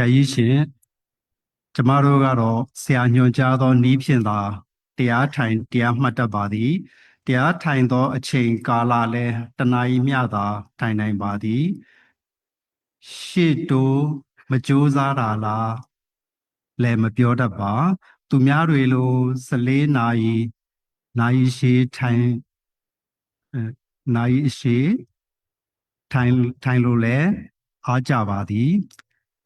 ဆရာကြီးရှင်ကျမတို့ကတော့ဆရာညွှန်ကြားသောဤဖြင့်သာတရားထိုင်တရားမှတ်တတ်ပါသည်တရားထိုင်သောအချိန်ကာလလည်းတဏှာကြီးမျှသာထိုင်နိုင်ပါသည်ရှေ့တိုးမကြိုးစားတာလားလည်းမပြောတတ်ပါ သူများတွေလို14နာရီနာရီရှည်ထိုင်အဲနာရီရှည်ထိုင်ထိုင်လို့လည်းအားကြပါသည်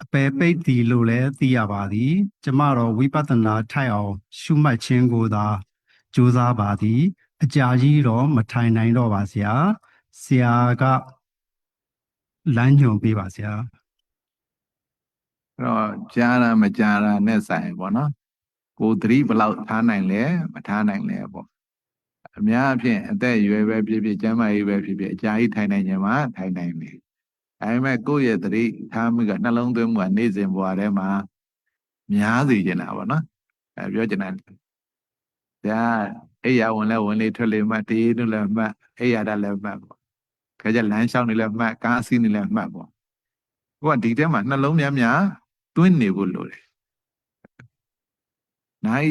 အပယ်ပိတ်သည်လို့လည်းသိရပါသည် ကျမတော်ဝိပဿနာထိုက်အောင် ရှုမှတ်ခြင်းကိုသာကြိုးစားပါသည် အကြာကြီးတော့မထိုင်နိုင်တော့ပါဆရာဆရာကလမ်းညွှန်ပေးပါဆရာအဲ့တော့ကြားတာမကြားတာနဲ့ဆိုင်ပေါ့နော်ကိုယ်သတိဘယ်လောက်ထားနိုင်လဲမထားနိုင်လဲပေါ့အများအဖြစ်အသက်အရွယ်ပဲဖြစ်ဖြစ်ကျန်းမာရေးပဲဖြစ်ဖြစ်အကြာကြီးထိုင်နိုင်ကြမှာထိုင်နိုင်တယ် ဒါပေမဲ့ကိုယ့်ရဲ့သတိထားမှုကနှလုံးသွင်းမှုကနေ့စဉ်ဘဝထဲမှာများစေချင်တာပေါ့နော်အဲပြောချင်တာဒါအိယာဝင်လဲဝင်လေထွက်လေမှတ်တေးတို့လည်းမှတ်အိယာတာလည်းမှတ်ပေါ့ခါကျလမ်းလျှောက်နေလည်းမှတ်ကားစီးနေလည်းမှတ်ပေါ့ကိုကဒီထဲမှာနှလုံးများများတွင်းနေဖို့လိုတယ်နိုင်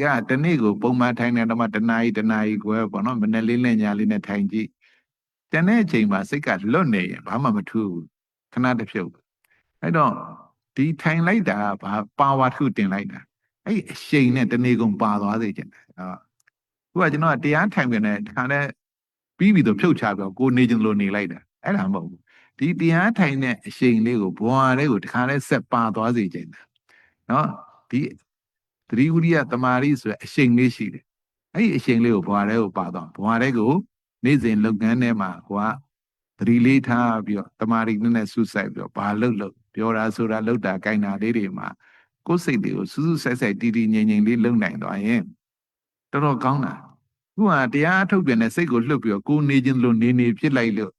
ကတနေ့ကိုပုံမှန်ထိုင်နေတော့မှတနာရီတနာရီခွဲပေါ့နော်မနေ့လေးနဲ့ညာလေးနဲ့ထိုင်ကြည့် တနေ့အချိန်မှာစိတ်ကလွတ်နေရင်ဘာမှမထူးဘူးခဏတစ်ဖြုတ်အဲ့တော့ဒီထိုင်လိုက်တာကဘာပါဝါထုတင်လိုက်တာအဲ့အရှိန်နဲ့တနေ့ကုန်ပါသွားစေချင်တယ်ဟုတ်ခုကကျွန်တော်ကတရားထိုင်ပြန်တဲ့ခါနဲ့ပြီးပြီတော့ဖြုတ်ချပြီးတော့ကိုနေချင်လို့နေလိုက်တာအဲ့ဒါမဟုတ်ဘူးဒီတရားထိုင်တဲ့အရှိန်လေးကိုဘွာလေးကိုတခါလဲဆက်ပါသွားစေချင်တယ်နော်ဒီသတိဝိရိယတမာရီဆိုတဲ့အရှိန်လေးရှိတယ်အဲ့ဒီအရှိန်လေးကိုဘွာလေးကိုပါသွားဘွာလေးကို နေ့စဉ်လုပ်ငန်းထဲမှာကိုကသတိလေးထားပြီးတော့တမာရီနဲ့နဲ့ဆုဆိုင်ပြီးတော့ဘာလုပ်လို့ပြောတာဆိုတာလုပ်တာကြိုင်တာလေးတွေမှာကိုယ်စိတ်တွေကိုစူးစူးဆိုက်ဆိုက်တီတီငြိမ်ငြိမ်လေးလုပ်နိုင်သွားရင်တော်တော်ကောင်းတာခုကတရားအထုတ်ပြန်တဲ့စိတ်ကိုလှုပ်ပြီးတော့ကိုယ်နေခြင်းလို့နေနေဖြစ်လိုက်လို့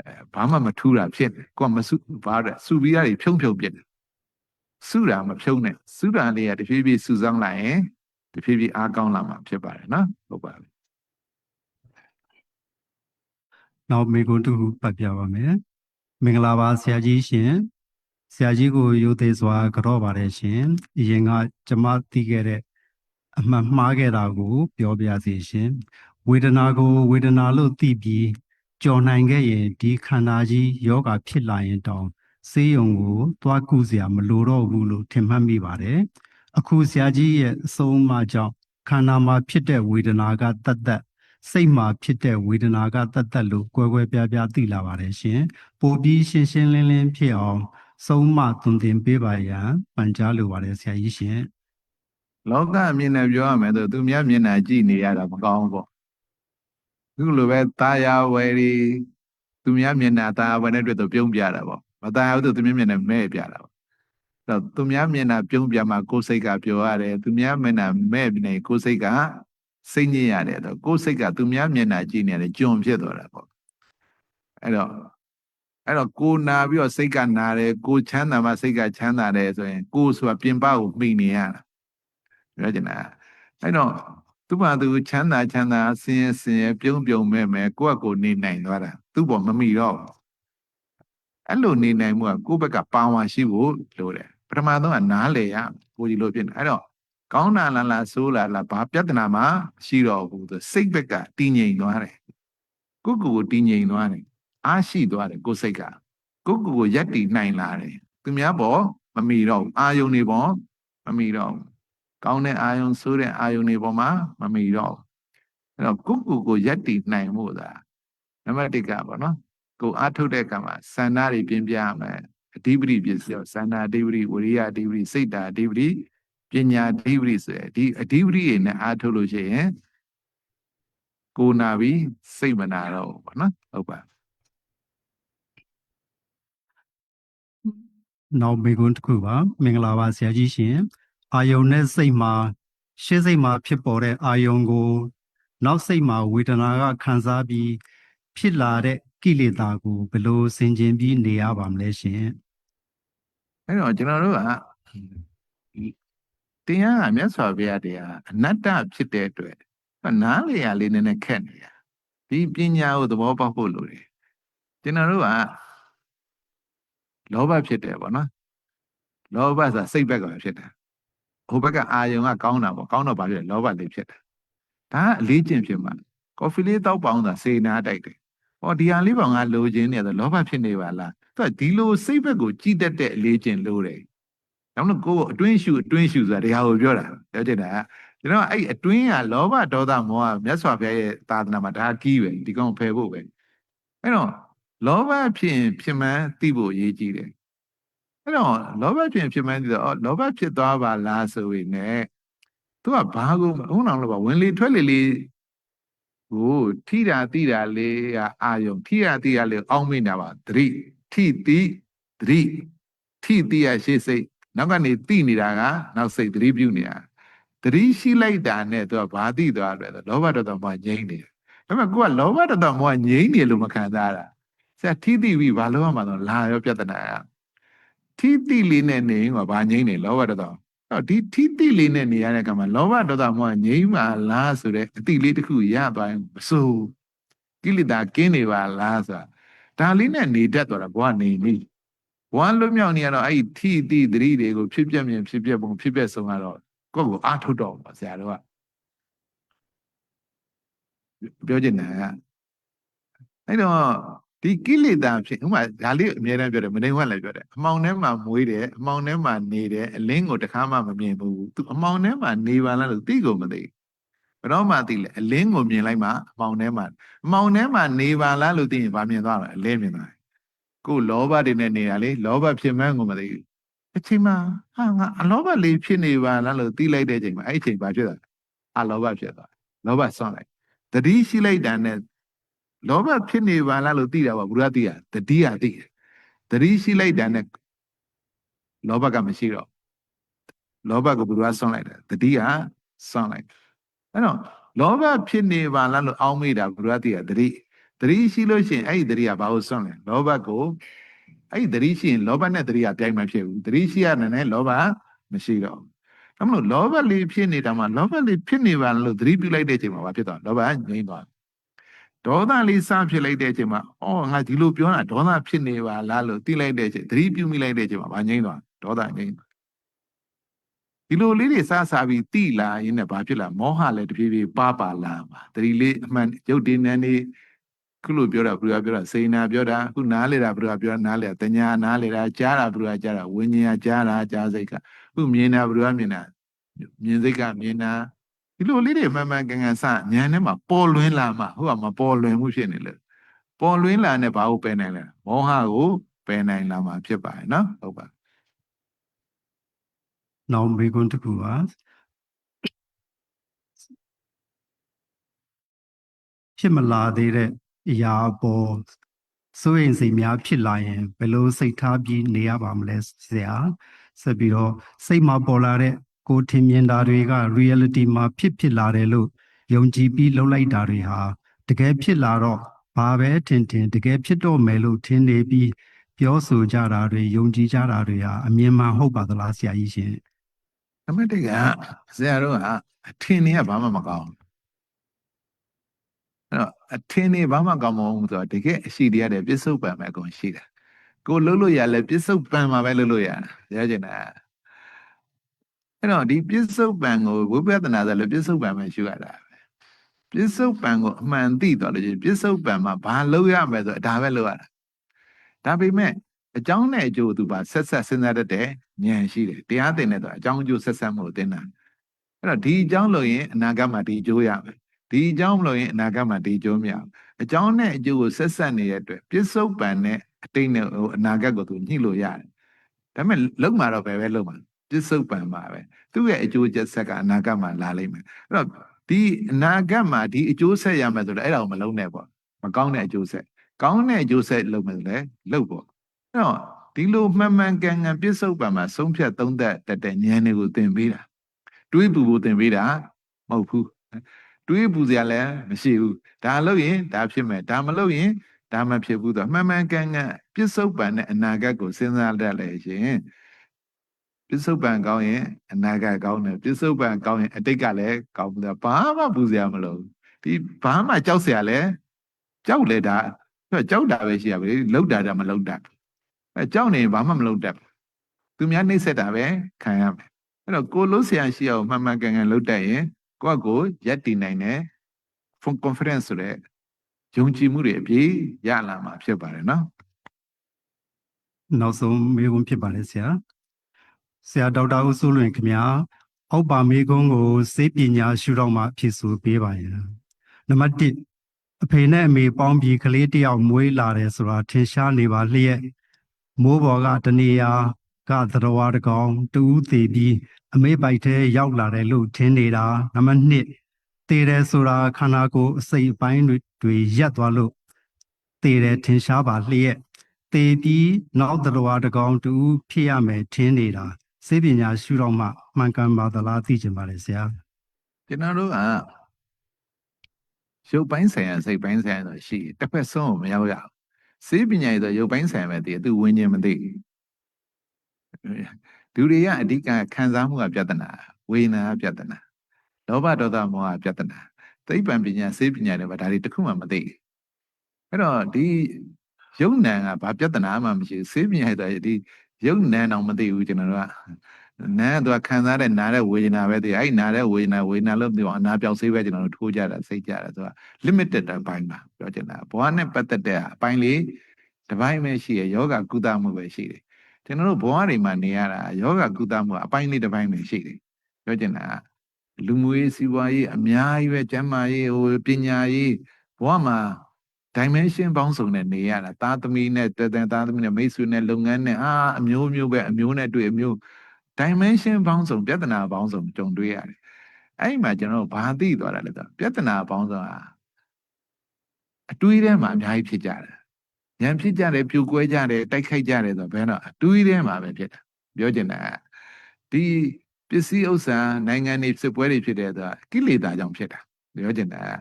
အဲဘာမှမထူးတာဖြစ်တယ်ကိုကမစုဘာတဲ့စုပြီးရတယ်ဖြုံဖြုံပြစ်တယ်စုတာမဖြုံနဲ့စုတာလေးကတဖြည်းဖြည်းစုဆောင်းလိုက်ရင်တဖြည်းဖြည်းအားကောင်းလာမှာဖြစ်ပါတယ်နော်ဟုတ်ပါပြီ နောက်မေကွန်းတူပတ်ပြပါမယ်မင်္ဂလာပါဆရာကြီးရှင်ဆရာကြီးကိုရိုသေစွာကြော့ပါတယ်ရှင်အရင်ကကျမသိခဲ့တဲ့အမှန်မှားခဲ့တာကို ပြောပြစီရှင်ဝေဒနာကို ဝေဒနာလို့သိပြီးကြော်နိုင်ခဲ့ရင်ဒီခန္ဓာကြီးယောဂဖြစ်လာရင်တောင်ဆေးရုံကို သွားကုစရာမလိုတော့ဘူးလို့ထင်မှတ်မိပါတယ်အခုဆရာကြီးရဲ့အဆုံးအမကြောင့်ခန္ဓာမှာဖြစ်တဲ့ဝေဒနာကတတ်တတ် စိတ်မှာဖြစ်တဲ့ဝေဒနာကတတ်တတ်လို့ကွဲကွဲပြားပြားသိလာပါတယ်ရှင်။ပိုပြီးရှင်းရှင်းလင်းလင်းဖြစ်အောင်ဆုံးမသွန်သင်ပေးပါရန်ပန်ကြားလိုပါတယ်ဆရာကြီးရှင်။လောကအမြင်နဲ့ပြောရမယ်ဆိုသူများမျက်နှာကြည့်နေရတာမကောင်းဘူးပေါ့။ခုလိုပဲတာယာဝယ်ရီသူများမျက်နှာတာယာဝယ်နဲ့တွေ့တော့ပြုံးပြတာပေါ့။မတာယာဘူးသူများမျက်နှာမဲ့ပြတာပေါ့။အဲ့တော့သူများမျက်နှာပြုံးပြမှာကိုယ်စိတ်ကပြောရတယ်သူများမျက်နှာမဲ့နေကိုယ်စိတ်က စိတ်ညစ်ရတယ်တော့ကိုယ်စိတ်ကသူများမျက်နှာကြည့်နေတယ်ကြုံဖြစ်သွားတာပေါ့အဲ့တော့အဲ့တော့ကိုနာပြီးတော့စိတ်ကနာတယ်ကိုချမ်းသာမှစိတ်ကချမ်းသာတယ်ဆိုရင်ကိုဆိုတာပြင်ပကိုမှီနေရတာပြောချင်တာအဲ့တော့သူ့ဘာသူချမ်းသာချမ်းသာဆင်းရဲဆင်းရဲပြုံးပြုံမဲ့မဲ့ကိုယ့်အကိုနေနိုင်သွားတာသူ့ဘောမမှီတော့ဘူးအဲ့လိုနေနိုင်မှုကကိုယ့်ဘက်ကပါဝါရှိဖို့လိုတယ်ပထမဆုံးကနားလေရကိုကြီးလို့ဖြစ်နေအဲ့တော့ ကောင်းတာလားလားဆိုးလားလားဘာပြဿနာမှရှိတော့ဘူးသူစိတ်ဘက်ကတည်ငြိမ်သွားတယ်ကိုယ့်ကိုယ်ကိုတည်ငြိမ်သွားတယ်အားရှိသွားတယ်ကိုယ်စိတ်ကကိုယ့်ကိုယ်ကိုရက်တည်နိုင်လာတယ်သူများပေါ်မမီတော့ဘူးအာယုန်တွေပေါ်မမီတော့ဘူးကောင်းတဲ့အာယုန်ဆိုးတဲ့အာယုန်တွေပေါ်မှာမမီတော့ဘူးအဲ့တော့ကိုယ့်ကိုယ်ကိုရက်တည်နိုင်မှုသာနံပါတ်1ကပေါ့နော်ကိုယ်အားထုတ်တဲ့ကံမှာစန္ဒတွေပြင်ပြရမယ်အဓိပတိပြည့်စုံစန္ဒအဓိပတိဝရိယအဓိပတိစိတ်ဓာအဓိပတိ ပညာအဓိပတိဆိုရယ်ဒီအဓိပတိတွေနဲ့အားထုတ်လို့ရှိရင်ကိုယ်နာပြီးစိတ်မနာတော့ဘူးပေါ့နော်ဟုတ်ပါနောက်မေကွန်းတစ်ခုပါမင်္ဂလာပါဆရာကြီးရှင်အာယုန်နဲ့စိတ်မှာရှေ့စိတ်မှာဖြစ်ပေါ်တဲ့အာယုန်ကို နောက်စိတ်မှာဝေဒနာကခံစားပြီးဖြစ်လာတဲ့ကိလေသာကိုဘယ်လိုဆင်ခြင်ပြီးနေရပါမလဲရှင်အဲ့တော့ကျွန်တော်တို့က တရားကမြတ်စွာဘုရားတရားအနတ္တဖြစ်တဲ့အတွက်နားလေရလေးနည်းနည်းခက်နေရဒီပညာကိုသဘောပေါက်ဖို့လိုတယ်ကျွန်တော်တို့ကလောဘဖြစ်တယ်ပေါ့နော်လောဘဆိုတာစိတ်ဘက်ကပဲဖြစ်တာဟိုဘက်ကအာယုံကကောင်းတာပေါ့ကောင်းတော့ဘာဖြစ်လဲလောဘလေးဖြစ်တာဒါကအလေးကျင့်ဖြစ်မှာကော်ဖီလေးတောက်ပေါင်းတာစေနာတိုက်တယ်ဟောဒီဟာလေးပေါင်ကလိုချင်နေတယ်လောဘဖြစ်နေပါလားသူကဒီလိုစိတ်ဘက်ကိုကြည်တတ်တဲ့အလေးကျင့်လို့တယ်။ နောက်တော့ကိုယ်အတွင်းရှုအတွင်းရှုဆိုတာတရားကိုပြောတာပြောချင်တာကကျွန်တော်အဲ့အတွင်းကလောဘဒေါသမောဟမြတ်စွာဘုရားရဲ့သာသနာမှာဒါကီးပဲဒီကောင်ဖယ်ဖို့ပဲအဲ့တော့လောဘဖြစ်ရင်ဖြစ်မှန်းသိဖို့အရေးကြီးတယ်အဲ့တော့လောဘဖြစ်ရင်ဖြစ်မှန်းသိတော့အော်လောဘဖြစ်သွားပါလားဆိုရင်လည်းသူကဘာကိုဥနာလို့ပါဝင်လေထွက်လေလေးကိုထိတာတိတာလေးကအာယုံထိတာတိတာလေးအောင်းမိနေတာပါသတိထိတိသတိထိတိရရှေ့စိတ် နောက်ကနေတိနေတာကနောက်စိတ်သတိပြုနေတာသတိရှိလိုက်တာနဲ့သူကဘာသိသွားတယ်ဆိုလောဘဒေါသမောဟငြိမ့်နေတယ်ဒါပေမဲ့ကိုကလောဘဒေါသမောဟငြိမ့်နေလို့မခံစားတာဆရာထိတိပြီးဘာလို့မှမတော့လာရောပြဿနာကထိတိလေးနဲ့နေရင်ကဘာငြိမ့်နေလောဘဒေါသအော်ဒီထိတိလေးနဲ့နေရတဲ့ကမှာလောဘဒေါသမောဟငြိမ့်ပါလားဆိုတဲ့အတိလေးတစ်ခုရသွားရင်မစိုးကိလေသာကင်းနေပါလားဆိုတာဒါလေးနဲ့နေတတ်သွားတာဘဝနေနေ ဘဝလွတ်မြောက်နေရတော့အဲ့ဒီထိတိသတိတွေကိုဖြစ်ပြမြင်ဖြစ်ပြပုံဖြစ်ပြဆုံးကတော့ကိုယ့်ကိုအားထုတ်တော့ပါဆရာတို့ကပြောချင်တာကအဲ့တော့ဒီကိလေသာဖြစ်ဥပမာဒါလေးအများတန်းပြောတယ်မနေဝက်လည်းပြောတယ်အမောင်ထဲမှာမွေးတယ်အမောင်ထဲမှာနေတယ်အလင်းကိုတခါမှမမြင်ဘူးသူအမောင်ထဲမှာနေပါလားလို့သိကိုမသိဘယ်တော့မှသိလဲအလင်းကိုမြင်လိုက်မှအမောင်ထဲမှာအမောင်ထဲမှာနေပါလားလို့သိရင်ဗာမြင်သွားတယ်အလင်းမြင်သွားတယ် ကိုယ်လောဘတွေနဲ့နေတာလေလောဘဖြစ်မှန်းကိုမသိဘူးအချိန်မှာဟာငါအလောဘလေးဖြစ်နေပါလားလို့သိလိုက်တဲ့အချိန်မှာအဲ့ဒီအချိန်ဘာဖြစ်သွားလဲအလောဘဖြစ်သွားတယ်လောဘဆွန့်လိုက်တတိရှိလိုက်တာနဲ့လောဘဖြစ်နေပါလားလို့သိတာပါဘုရားသိရတတိယသိတယ်တတိရှိလိုက်တာနဲ့လောဘကမရှိတော့လောဘကိုဘုရားဆွန့်လိုက်တယ်တတိယဆွန့်လိုက်အဲ့တော့လောဘဖြစ်နေပါလားလို့အောင်းမိတာဘုရားသိရတတိ တတိရှိလို့ရှိရင်အဲ့ဒီတတိယဘာလို့ဆွန့်လဲလောဘကိုအဲ့ဒီတတိရှိရင်လောဘနဲ့တတိယပြိုင်မဖြစ်ဘူးတတိရှိရတဲ့လောဘမရှိတော့ဘူးဒါမလို့လောဘလေးဖြစ်နေတာမှလောဘလေးဖြစ်နေပါလားလို့သတိပြုလိုက်တဲ့အချိန်မှာဘာဖြစ်သွားလဲလောဘငြိမ်းသွားဒေါသလေးစဖြစ်လိုက်တဲ့အချိန်မှာအော်ငါဒီလိုပြောတာဒေါသဖြစ်နေပါလားလို့သိလိုက်တဲ့အချိန်သတိပြုမိလိုက်တဲ့အချိန်မှာဘာငြိမ်းသွားဒေါသငြိမ်းသွားဒီလိုလေးတွေစစပြီးတိလာရင်းနဲ့ဘာဖြစ်လာမောဟလည်းတဖြည်းဖြည်းပါပါလာပါသတိလေးအမှန်ရုပ်တည်နေနေ ခုလိုပြောတာဘုရားပြောတာစေနာပြောတာခုနားလေတာဘုရားပြောတာနားလေတာတညာနားလေတာကြားတာဘုရားကြားတာဝိညာဉ်ကကြားတာကြားစိတ်ကခုမြင်တာဘုရားမြင်တာမြင်စိတ်ကမြင်တာဒီလိုလေးတွေမှန်မှန်ကန်ကန်စဉာဏ်ထဲမှာပေါ်လွင်လာမှဟုတ်ကမပေါ်လွင်မှုဖြစ်နေလေပေါ်လွင်လာနဲ့ဘာကိုပယ်နိုင်လဲမောဟကိုပယ်နိုင်လာမှာဖြစ်ပါတယ်နော်ဟုတ်ပါနောက်မေကွန်းတစ်ခုပါဖြစ်မလာသေးတဲ့ အရာအပေါ်စိုးရိမ်စိတ်များဖြစ်လာရင်ဘယ်လိုစိတ်ထားပြီးနေရပါမလဲဆရာဆက်ပြီးတော့စိတ်မှာပေါ်လာတဲ့ကိုယ်ထင်မြင်တာတွေက reality မှာဖြစ်ဖြစ်လာတယ်လို့ယုံကြည်ပြီးလှုပ်လိုက်တာတွေဟာတကယ်ဖြစ်လာတော့ဘာပဲထင်ထင်တကယ်ဖြစ်တော့မယ်လို့ထင်နေပြီးပြောဆိုကြတာတွေယုံကြည်ကြတာတွေဟာအမြင်မှန်ဟုတ်ပါသလားဆရာကြီးရှင်အမတ်တကဆရာတို့ကအထင်တွေကဘာမှမကောင်းဘူး အဲ့တော့အထင်တွေဘာမှကောင်းမဟုတ်ဆိုတော့တကယ်အရှိတရားတွေပြစ္ဆုတ်ပံပဲအကုန်ရှိတာကိုလှုပ်လို့ရလဲပြစ္ဆုတ်ပံမှာပဲလှုပ်လို့ရရကျင်တာအဲ့တော့ဒီပြစ္ဆုတ်ပံကိုဝိပဿနာဆိုလည်းပြစ္ဆုတ်ပံပဲရှုရတာပဲပြစ္ဆုတ်ပံကိုအမှန်သိသွားလို့ရှိရင်ပြစ္ဆုတ်ပံမှာဘာလုပ်ရမလဲဆိုတော့ဒါပဲလုပ်ရတာဒါပေမဲ့အကြောင်းနဲ့အကျိုးသူပါဆက်ဆက်စဉ်းစားတတ်တဲ့ဉာဏ်ရှိတယ်တရားသင်တဲ့တော့အကြောင်းအကျိုးဆက်ဆက်မှုကိုသင်တာအဲ့တော့ဒီအကြောင်းလို့ရင်အနာဂတ်မှာဒီအကျိုးရမယ် ဒီအကြောင်းမလို့ရင်အနာဂတ်မှာဒီအကျိုးမရဘူးအကြောင်းနဲ့အကျိုးကိုဆက်ဆက်နေတဲ့အတွက်ပြစ္ဆုတ်ပံနဲ့အတိတ်နဲ့ဟိုအနာဂတ်ကိုသူညှိလို့ရတယ်ဒါပေမဲ့လုံမှာတော့ပဲပဲလုံမှာပြစ္ဆုတ်ပံမှာပဲသူ့ရဲ့အကျိုးချက်ဆက်ကအနာဂတ်မှာလာလိမ့်မယ်အဲ့တော့ဒီအနာဂတ်မှာဒီအကျိုးဆက်ရမယ်ဆိုတော့အဲ့ဒါကိုမလုံနဲ့ပေါ့မကောင်းတဲ့အကျိုးဆက်ကောင်းတဲ့အကျိုးဆက်လုံမယ်ဆိုလဲလုံပေါ့အဲ့တော့ဒီလိုမှန်မှန်ကန်ကန်ပြစ္ဆုတ်ပံမှာဆုံးဖြတ်သုံးသပ်တတ်တဲ့ဉာဏ်တွေကိုသင်ပေးတာတွေးပူဖို့သင်ပေးတာမဟုတ်ဘူး တွေးပူစရာလည်းမရှိဘူးဒါလုပ်ရင်ဒါဖြစ်မယ်ဒါမလုပ်ရင်ဒါမဖြစ်ဘူးတော့မှန်မှန်ကန်ကန်ပြစ္ဆုတ်ပံနဲ့အနာဂတ်ကိုစဉ်းစားတတ်လဲရှင်ပြစ္ဆုတ်ပံကောင်းရင်အနာဂတ်ကောင်းတယ်ပြစ္ဆုတ်ပံကောင်းရင်အတိတ်ကလည်းကောင်းတယ်ဘာမှပူစရာမလိုဒီဘာမှကြောက်စရာလည်းကြောက်လေဒါကြောက်တာပဲရှိရပါလေလှုပ်တာဒါမလှုပ်တတ်အဲကြောက်နေရင်ဘာမှမလှုပ်တတ်သူများနှိမ့်ဆက်တာပဲခံရမယ်အဲ့တော့ကိုလုံးဆရာရှိအောင်မှန်မှန်ကန်ကန်လုပ်တတ်ရင် ကိုယ့်ကိုရက်တည်နိုင်တယ် from conference ဆိုတဲ့ယုံကြည်မှုတွေအပြည့်ရလာမှာဖြစ်ပါတယ်နော်နောက်ဆုံးမေးခွန်းဖြစ်ပါတယ်ဆရာဆရာဒေါက်တာဦးစိုးလွင်ခင်ဗျာအောက်ပါမေးခွန်းကိုစေပညာရှုထောင့်မှာအဖြစ်ဆိုပေးပါရနံပါတ်1အဖေနဲ့အမေပေါင်းပြီးကလေးတစ်ယောက်မွေးလာတယ်ဆိုတာထင်ရှားနေပါလျက်မိုးပေါ်ကတနေရာ ကသတဝါတကောင်တူးသေးပြီးအမေပိုက်ထဲရောက်လာတယ်လို့ထင်နေတာနံပါတ်2တည်တယ်ဆိုတာခန္ဓာကိုယ်အစိတ်အပိုင်းတွေတွေရက်သွားလို့တည်တယ်ထင်ရှားပါလျက်တည်ပြီးနောက်သတဝါတကောင်တူးဖြစ်ရမယ်ထင်နေတာစေပညာရှုတော့မှမှန်ကန်ပါသလားသိချင်ပါတယ်ဆရာကျွန်တော်တို့ကရုပ်ပိုင်းဆိုင်ရာစိတ်ပိုင်းဆိုင်ရာဆိုရှိတယ်တစ်ဖက်ဆုံးကိုမရောက်ရဘူးစေပညာရေးဆိုရုပ်ပိုင်းဆိုင်ရာပဲတည်သူဝิญဉ်မသိဘူး လူတွေကအဓိကခံစားမှုကပြဿနာဝေဒနာကပြဿနာလောဘဒေါသမောဟကပြဿနာသိပ္ပံပညာစေပညာတွေပါဒါတွေတစ်ခုမှမသိဘူးအဲ့တော့ဒီယုံနံကဘာပြဿနာမှမရှိဘူးစေပညာရေးဆိုဒီယုံနံတော့မသိဘူးကျွန်တော်တို့ကနာကသူကခံစားတဲ့နာတဲ့ဝေဒနာပဲသိတယ်အဲ့ဒီနာတဲ့ဝေဒနာဝေဒနာလို့ပြောအနာပြောက်ဆေးပဲကျွန်တော်တို့ထိုးကြတာစိတ်ကြတာသူက limited အပိုင်းပါပြောချင်တာဘဝနဲ့ပတ်သက်တဲ့အပိုင်းလေးတစ်ပိုင်းပဲရှိရယောဂကုသမှုပဲရှိတယ် ကျွန်တော်တို့ဘဝတွေမှာနေရတာယောဂကုသမှုအပိုင်းလေးတစ်ပိုင်းပဲရှိတယ်ပြောချင်တာလူမှုရေးစီးပွားရေးအများကြီးပဲကျန်းမာရေးဟိုပညာရေးဘဝမှာ dimension ပေါင်းစုံနဲ့နေရတာသားသမီးနဲ့တသက်သားသမီးနဲ့မိတ်ဆွေနဲ့လုပ်ငန်းနဲ့အာအမျိုးမျိုးပဲအမျိုးနဲ့တွေ့အမျိုး dimension ပေါင်းစုံပြဿနာပေါင်းစုံကြုံတွေ့ရတယ်အဲ့ဒီမှာကျွန်တော်တို့ဘာသိသွားတာလဲဆိုတော့ပြဿနာပေါင်းစုံဟာအတွေးထဲမှာအများကြီးဖြစ်ကြတယ် ဉာဏ်ဖြစ်ကြတယ်ပြိုကွဲကြတယ်တိုက်ခိုက်ကြတယ်ဆိုတော့ဘယ်တော့အတွေးထဲမှာပဲဖြစ်တာပြောချင်တာကဒီပစ္စည်းဥစ္စာနိုင်ငံတွေစစ်ပွဲတွေဖြစ်တယ်ဆိုတာကိလေသာကြောင့်ဖြစ်တာပြောချင်တာက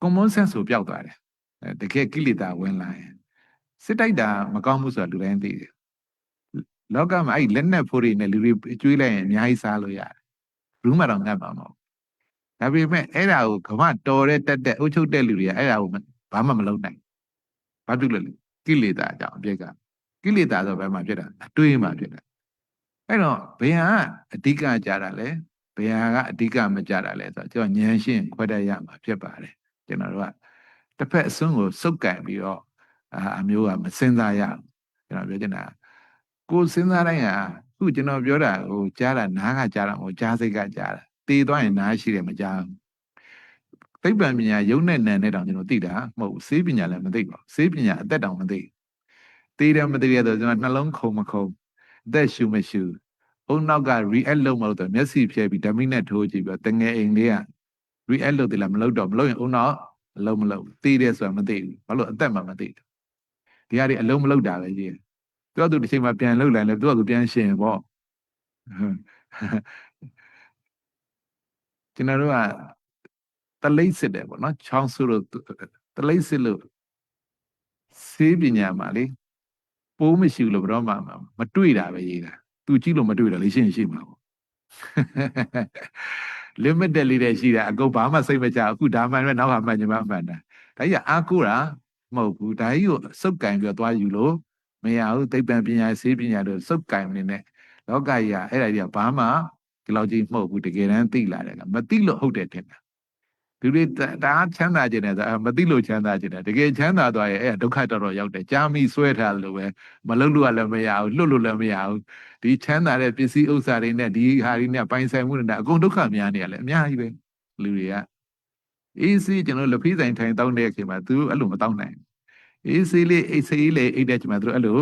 common sense ကိုပျောက်သွားတယ်အဲတကယ်ကိလေသာဝင်လာရင်စစ်တိုက်တာမကောင်းဘူးဆိုတာလူတိုင်းသိတယ်လောကမှာအဲ့ဒီလက်နက်ဖိုးတွေနဲ့လူတွေကျွေးလိုက်ရင်အများကြီးစားလို့ရတယ်ဘူးမှတော့ငတ်ပါမဟုတ်ဒါပေမဲ့အဲ့ဒါကိုကမတော်တဲ့တက်တဲ့အုပ်ချုပ်တဲ့လူတွေကအဲ့ဒါကိုမဘာမှမလုပ်နိုင် ဘာဖြစ်လို့လဲကိလေသာကြောင့်အပြစ်ကကိလေသာဆိုဘယ်မှာဖြစ်တာအတွေးမှာဖြစ်တာအဲ့တော့ဘယ်ဟာအဓိကကြတာလဲဘယ်ဟာကအဓိကမကြတာလဲဆိုတော့ကျွန်တော်ဉာဏ်ရှင်းခွဲတတ်ရမှာဖြစ်ပါတယ်ကျွန်တော်တို့ကတစ်ဖက်အစွန်းကိုစုပ်ကန်ပြီးတော့အာအမျိုးကမစင်စားရဘူးကျွန်တော်ပြောချင်တာကိုယ်စဉ်းစားတိုင်းဟာခုကျွန်တော်ပြောတာဟိုကြားတာနားကကြားတာမဟုတ်ကြားစိတ်ကကြားတာတေးသွားရင်နားရှိတယ်မကြားဘူး သိပ္ပံပညာယုံနဲ့နံနဲ့တောင်ကျွန်တော်သိတာမဟုတ်ဘူးစေးပညာလည်းမသိပါဘူးစေးပညာအသက်တောင်မသိသေးတယ်မသိရတော့ကျွန်တော်နှလုံးခုံမခုံအသက်ရှူမရှူအုံနောက်က react လုပ်မလို့တော့မျက်စိဖြဲပြီးဓာမိနဲ့ထိုးကြည့်ပြီးတော့တငယ်အိမ်လေးက react လုပ်တယ်လားမလုပ်တော့မလုပ်ရင်အုံနောက်အလုံးမလုပ်သေးတယ်ဆိုတာမသိဘူးဘာလို့အသက်မှမသိဘူးဒီဟာတွေအလုံးမလုပ်တာပဲကြီးသူကသူတစ်ချိန်မှာပြန်လှုပ်လိုက်လဲသူကသူပြန်ရှင်ပေါ့ကျွန်တော်တို့က တလိမ့်စစ်တယ်ပေါ့နော်ချောင်းစုလို့တလိမ့်စစ်လို့စေးပညာမှာလေပိုးမရှိဘူးလို့ဘယ်တော့မှမတွေ့တာပဲရေးတာသူကြည့်လို့မတွေ့တော့လေရှင်းရှိမှာပေါ့ limited လေးတဲ့ရှိတာအကုန်ဘာမှစိတ်မချအခုဒါမှန်ပဲနောက်ကမှန်ချင်မှမှန်တာဒါကြီးကအားကိုးတာမဟုတ်ဘူးဒါကြီးကိုစုပ်ကင်ပြီးတော့သွားယူလို့မရဘူးသိပ္ပံပညာစေးပညာတို့စုပ်ကင်နေနဲ့လောကကြီးကအဲ့ဒါကြီးကဘာမှဒီလောက်ကြီးမဟုတ်ဘူးတကယ်တမ်းသိလာတယ်ကမသိလို့ဟုတ်တယ်ထင်တာ သူတွေတအားချမ်းသာခြင်းနဲ့ဆိုမသိလို့ချမ်းသာခြင်းနဲ့တကယ်ချမ်းသာသွားရင်အဲ့ဒုက္ခတော်တော်ရောက်တယ်ကြာမိဆွဲထားလို့ပဲမလုပ်လို့လည်းမရဘူးလွတ်လို့လည်းမရဘူးဒီချမ်းသာတဲ့ပစ္စည်းဥစ္စာတွေနဲ့ဒီဟာတွေနဲ့ပိုင်ဆိုင်မှုတွေနဲ့အကုန်ဒုက္ခများနေရလဲအများကြီးပဲလူတွေကအေးစီးကျွန်တော်လက်ဖီးဆိုင်ထိုင်တောင်းတဲ့အချိန်မှာသူအဲ့လိုမတောင်းနိုင်အေးစီးလေးအိတ်စီးလေးအိတ်တဲ့ချိန်မှာသူအဲ့လို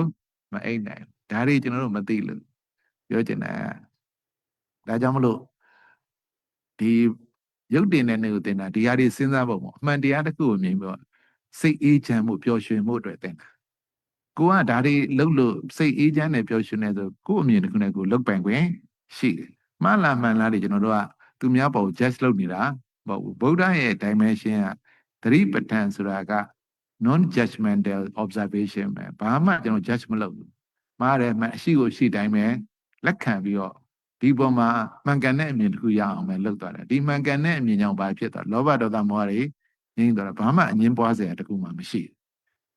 မအိတ်နိုင်ဒါတွေကျွန်တော်တို့မသိလို့ပြောချင်တာဒါကြောင့်မလို့ဒီ ရုပ်တင်တဲ့နေကိုတင်တာဒီဟာတွေစဉ်းစားဖို့ပေါ့အမှန်တရားတစ်ခုကိုမြင်ပြီးစိတ်အေးချမ်းမှုပျော်ရွှင်မှုအတွက်တင်တာကိုကဒါတွေလှုပ်လို့စိတ်အေးချမ်းတယ်ပျော်ရွှင်တယ်ဆိုကို့အမြင်တစ်ခုနဲ့ကိုလှုပ်ပိုင်ခွင့်ရှိတယ်မှန်လားမှန်လားတွေကျွန်တော်တို့ကသူများပေါ် judge လုပ်နေတာမဟုတ်ဘူးဗုဒ္ဓရဲ့ dimension ကသတိပဋ္ဌာန်ဆိုတာက non judgmental observation ပဲဘာမှကျွန်တော် judge မလုပ်ဘူးမှားတယ်မှန်အရှိကိုရှိတိုင်းပဲလက်ခံပြီးတော့ ဒီပေါ်မှာမှန်ကန်တဲ့အမြင်တစ်ခုရအောင်ပဲလုပ်သွားတယ်ဒီမှန်ကန်တဲ့အမြင်ကြောင့်ဘာဖြစ်သွားလောဘဒေါသမောဟတွေငြိမ်းသွားတာဘာမှအငင်းပွားစရာတခုမှမရှိဘူး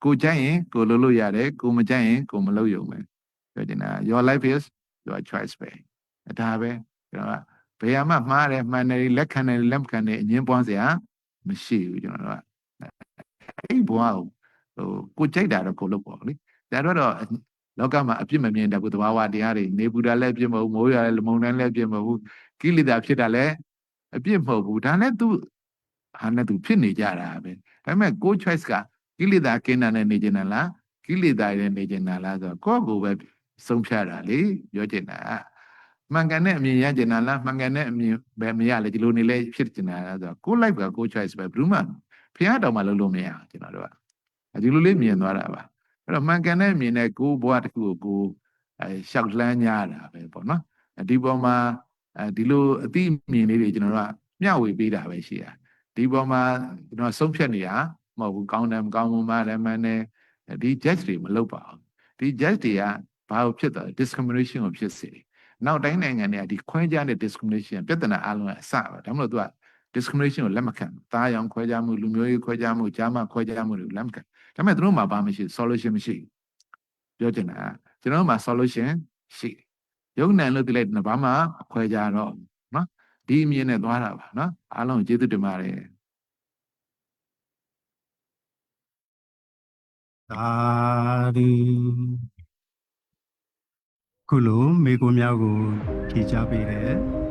ကိုကြိုက်ရင်ကိုလုပ်လို့ရတယ်ကိုမကြိုက်ရင်ကိုမလုပ်ရုံပဲပြောချင်တာ your life is your choice ပဲဒါပဲကျွန်တော်ကဘယ်မှာမှားတယ်မှန်တယ်လက်ခံတယ်လက်မခံတယ်အငင်းပွားစရာမရှိဘူးကျွန်တော်တို့ကအဲ့ဘဝကိုဟိုကိုကြိုက်တာတော့ကိုလုပ်ပေါ့လေဒါတော့တော့ လောကမှာအပြစ်မမြင်တတ်ဘူးသဘာဝတရားတွေနေပူတာလည်းအပြစ်မဟုတ်ဘူးမိုးရွာလည်းမုန်တိုင်းလည်းအပြစ်မဟုတ်ဘူးကိလေသာဖြစ်တာလည်းအပြစ်မဟုတ်ဘူးဒါနဲ့သူဟာနဲ့သူဖြစ်နေကြတာပဲဒါပေမဲ့ကို choice ကကိလေသာကင်းတာနဲ့နေကြတာလားကိလေသာတွေနဲ့နေကြတာလားဆိုတော့ကိုယ့်ကိုယ်ပဲဆုံးဖြတ်တာလေပြောချင်တာမှန်ကန်တဲ့အမြင်ရကြတာလားမှန်ကန်တဲ့အမြင်ပဲမရလေဒီလိုနေလဲဖြစ်ကြတာလားဆိုတော့ကိုယ် life ကကို choice ပဲဘယ်သူမှဖះတော်မှလုပ်လို့မရဘူးကျွန်တော်တို့ကဒီလိုလေးမြင်သွားတာပါ အဲ့တော့မှန်ကန်တဲ့အမြင်နဲ့ကိုယ်ဘဝတစ်ခုကိုကိုယ်အဲရှောက်လန်းကြတာပဲပေါ့နော်ဒီပေါ်မှာအဲဒီလိုအသိအမြင်လေးတွေကျွန်တော်တို့ကမျှဝေပေးတာပဲရှိတာဒီပေါ်မှာကျွန်တော်ဆုံးဖြတ်နေရမဟုတ်ဘူးကောင်းတယ်မကောင်းဘူးမှားတယ်မှန်တယ်ဒီ judge တွေမလုပ်ပါဘူးဒီ judge တွေကဘာလို့ဖြစ်သွားလဲ discrimination ကိုဖြစ်စေတယ်နောက်တိုင်းနိုင်ငံတွေကဒီခွဲခြားတဲ့ discrimination ပြဿနာအလုံးအစပဲဒါမှမဟုတ်သူက discrimination ကိုလက်မခံဘူးသားရောင်ခွဲခြားမှုလူမျိုးရေးခွဲခြားမှုကြားမခွဲခြားမှုတွေကိုလက်မခံဒါပေမဲ့သူတို့မှာဘာမှမရှိ solution မရှိဘူးပြောချင်တာကကျွန်တော်တို့မှာ solution ရှိတယ်ရုံနိုင်လို့ဒီလိုက်ဘာမှခွဲခြားတော့ဘူးနော်ဒီအမြင်နဲ့သွားတာပါနော်အားလုံးကျေးဇူးတင်ပါတယ်သာဓုခုလိုမေကိုများကိုဖြေချပေးတဲ့ဆရာ